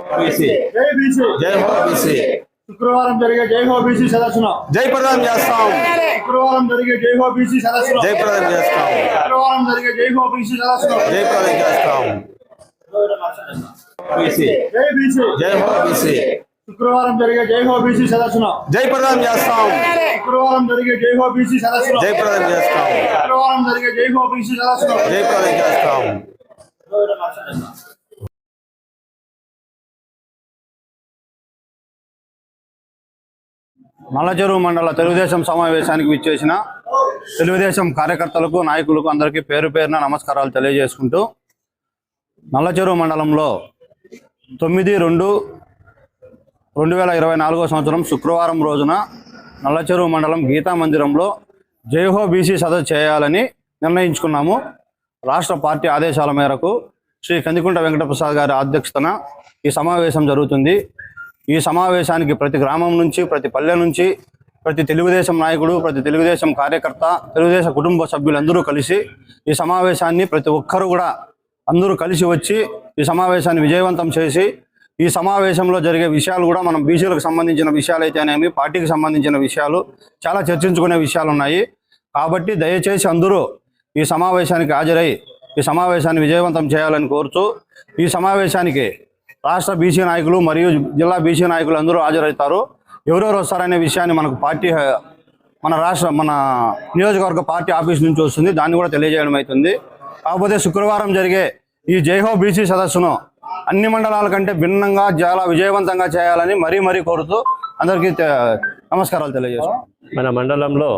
BC జై BC జై హో బీసీ శుక్రవారం జరిగే జై హో బీసీ సదస్సును జయప్రదం చేస్తాం శుక్రవారం జరిగే జై హో బీసీ సదస్సును జయప్రదం చేస్తాం శుక్రవారం జరిగే జై హో బీసీ సదస్సును జయప్రదం చేస్తాం బీసీ జై బీసీ జై హో బీసీ శుక్రవారం జరిగే జై హో బీసీ సదస్సును జయప్రదం చేస్తాం శుక్రవారం జరిగే జై హో బీసీ సదస్సును జయప్రదం చేస్తాం శుక్రవారం జరిగే జై హో బీసీ సదస్సును జయప్రదం చేస్తాం నల్లచెరువు మండల తెలుగుదేశం సమావేశానికి విచ్చేసిన తెలుగుదేశం కార్యకర్తలకు నాయకులకు అందరికీ పేరు పేరున నమస్కారాలు తెలియజేసుకుంటూ నల్లచెరువు మండలంలో తొమ్మిది రెండు రెండు వేల ఇరవై నాలుగో సంవత్సరం శుక్రవారం రోజున నల్లచెరువు మండలం గీతా మందిరంలో జైహో బీసీ సదస్సు చేయాలని నిర్ణయించుకున్నాము. రాష్ట్ర పార్టీ ఆదేశాల మేరకు శ్రీ కందికుంట వెంకటప్రసాద్ గారి అధ్యక్షతన ఈ సమావేశం జరుగుతుంది. ఈ సమావేశానికి ప్రతి గ్రామం నుంచి ప్రతి పల్లె నుంచి ప్రతి తెలుగుదేశం నాయకుడు ప్రతి తెలుగుదేశం కార్యకర్త తెలుగుదేశం కుటుంబ సభ్యులందరూ కలిసి ఈ సమావేశాన్ని ప్రతి ఒక్కరూ కూడా అందరూ కలిసి వచ్చి ఈ సమావేశాన్ని విజయవంతం చేసి ఈ సమావేశంలో జరిగే విషయాలు కూడా మనం బీసీలకు సంబంధించిన విషయాలు అయితేనేమి పార్టీకి సంబంధించిన విషయాలు చాలా చర్చించుకునే విషయాలు ఉన్నాయి. కాబట్టి దయచేసి అందరూ ఈ సమావేశానికి హాజరై ఈ సమావేశాన్ని విజయవంతం చేయాలని కోరుతూ ఈ సమావేశానికి రాష్ట్ర బీసీ నాయకులు మరియు జిల్లా బీసీ నాయకులు అందరూ హాజరవుతారు. ఎవరెవరు వస్తారనే విషయాన్ని మనకు పార్టీ మన రాష్ట్ర మన నియోజకవర్గ పార్టీ ఆఫీస్ నుంచి వస్తుంది. దాన్ని కూడా తెలియజేయడం అవుతుంది. కాకపోతే శుక్రవారం జరిగే ఈ జైహో బీసీ సదస్సును అన్ని మండలాల కంటే భిన్నంగా చాలా విజయవంతంగా చేయాలని మరీ మరీ కోరుతూ అందరికీ నమస్కారాలు తెలియజేస్తాం మన మండలంలో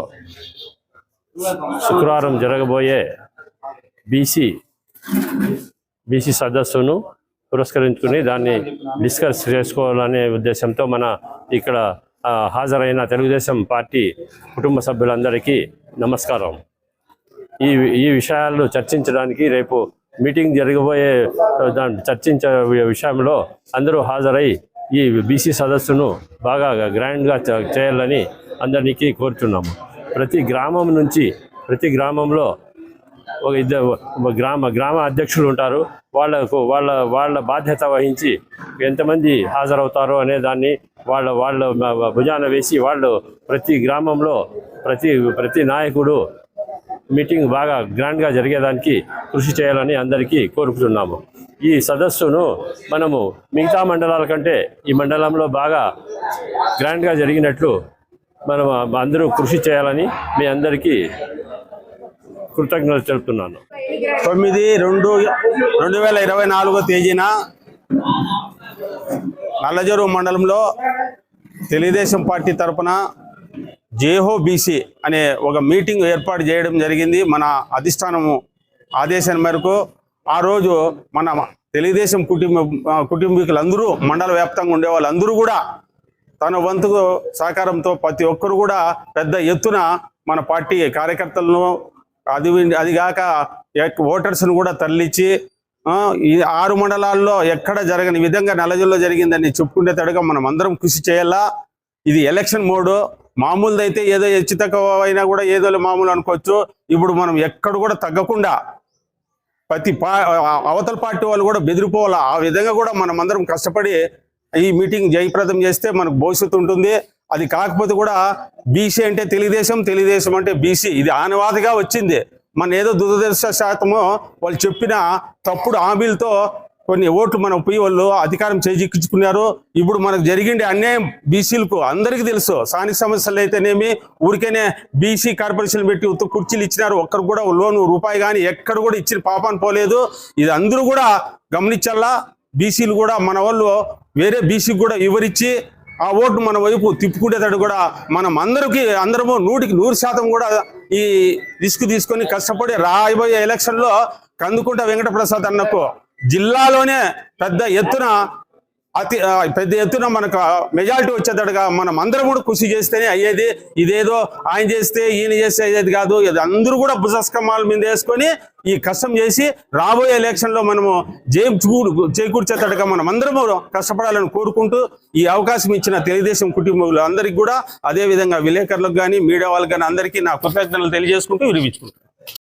శుక్రవారం జరగబోయే బీసీ బీసీ సదస్సును పురస్కరించుకుని దాన్ని డిస్కస్ చేసుకోవాలనే ఉద్దేశంతో మన ఇక్కడ హాజరైన తెలుగుదేశం పార్టీ కుటుంబ సభ్యులందరికీ నమస్కారం. ఈ ఈ విషయాలు చర్చించడానికి రేపు మీటింగ్ జరగబోయే దాన్ని చర్చించే విషయంలో అందరూ హాజరై ఈ బీసీ సదస్సును బాగా గ్రాండ్గా చేయాలని అందరికీ కోరుతున్నాము ప్రతి గ్రామం నుంచి ప్రతి గ్రామంలో ఒక ఇద్దరు గ్రామ గ్రామ అధ్యక్షులు ఉంటారు. వాళ్ళకు వాళ్ళ వాళ్ళ బాధ్యత వహించి ఎంతమంది హాజరవుతారో అనే దాన్ని వాళ్ళ వాళ్ళ భుజాన వేసి వాళ్ళు ప్రతి గ్రామంలో ప్రతి ప్రతి నాయకుడు మీటింగ్ బాగా గ్రాండ్గా జరిగేదానికి కృషి చేయాలని అందరికీ కోరుకుంటున్నాము. ఈ సదస్సును మనము మిగతా మండలాల కంటే ఈ మండలంలో బాగా గ్రాండ్గా జరిగినట్లు మనం అందరూ కృషి చేయాలని మీ అందరికీ కృతజ్ఞతలు తెలుపుతున్నాను తొమ్మిది రెండు రెండు వేల ఇరవై నాలుగో తేదీన నల్లజరువు మండలంలో తెలుగుదేశం పార్టీ తరపున జేహో బీసీ అనే ఒక మీటింగ్ ఏర్పాటు చేయడం జరిగింది. మన అధిష్టానము ఆదేశం మేరకు ఆ రోజు మన తెలుగుదేశం కుటుంబ కుటుంబీకులందరూ మండల వ్యాప్తంగా ఉండే వాళ్ళందరూ కూడా తన వంతు సహకారంతో ప్రతి ఒక్కరు కూడా పెద్ద ఎత్తున మన పార్టీ కార్యకర్తలను అది అదిగాక ఎక్- ఓటర్స్ను కూడా తరలించి ఈ ఆరు మండలాల్లో ఎక్కడ జరగని విధంగా నెలజల్లో జరిగిందని చెప్పుకునే తడగా మనం అందరం కృషి చేయాలా? ఇది ఎలక్షన్ మోడ్. మామూలుదైతే ఏదో హెచ్చు కూడా ఏదో మామూలు అనుకోవచ్చు. ఇప్పుడు మనం ఎక్కడ కూడా తగ్గకుండా ప్రతి పా అవతల పార్టీ వాళ్ళు కూడా బెదిరిపోవాలా? ఆ విధంగా కూడా మనం అందరం కష్టపడి ఈ మీటింగ్ జయప్రదం చేస్తే మనకు భవిష్యత్తు ఉంటుంది. అది కాకపోతే కూడా బీసీ అంటే తెలుగుదేశం తెలుగుదేశం అంటే బీసీ ఇది ఆనవాదిగా వచ్చింది. మన ఏదో దురదృష్ట శాతము వాళ్ళు చెప్పిన తప్పుడు హామీలతో కొన్ని ఓట్లు మనం పోయి వాళ్ళు అధికారం చేజిక్కించుకున్నారు. ఇప్పుడు మనకు జరిగిండే అన్యాయం బీసీలకు అందరికీ తెలుసు. స్థానిక సమస్యలు అయితేనేమి ఊరికేనే బీసీ కార్పొరేషన్ పెట్టి ఉత్త కుర్చీలు ఇచ్చినారు. ఒక్కరు కూడా లోను రూపాయి కానీ ఎక్కడ కూడా ఇచ్చిన పాపాన్ని పోలేదు. ఇది అందరూ కూడా గమనించాలా? బీసీలు కూడా మన వాళ్ళు వేరే బీసీకి కూడా వివరించి ఆ ఓటు మన వైపు తిప్పుకునేటట్టు కూడా మనం అందరికీ అందరము నూటికి నూరు శాతం కూడా ఈ రిస్క్ తీసుకొని కష్టపడి రాబోయే ఎలక్షన్లో కందుకుంట వెంకటప్రసాద్ అన్నకు జిల్లాలోనే పెద్ద ఎత్తున అతి పెద్ద ఎత్తున మనకు మెజారిటీ వచ్చేటట్టుగా మనం అందరం కూడా కృషి చేస్తేనే అయ్యేది. ఇదేదో ఆయన చేస్తే ఈయన చేస్తే అయ్యేది కాదు. ఇది అందరూ కూడా భుజస్కమాల మీద వేసుకొని ఈ కష్టం చేసి రాబోయే ఎలక్షన్లో మనము జయం చూడు చేకూర్చేటట్టుగా మనం అందరము కష్టపడాలని కోరుకుంటూ ఈ అవకాశం ఇచ్చిన తెలుగుదేశం కుటుంబంలో అందరికీ కూడా అదే విధంగా విలేకరులకు కానీ మీడియా వాళ్ళకి కానీ అందరికీ నా కృతజ్ఞతలు తెలియజేసుకుంటూ వినిపించుకుంటాను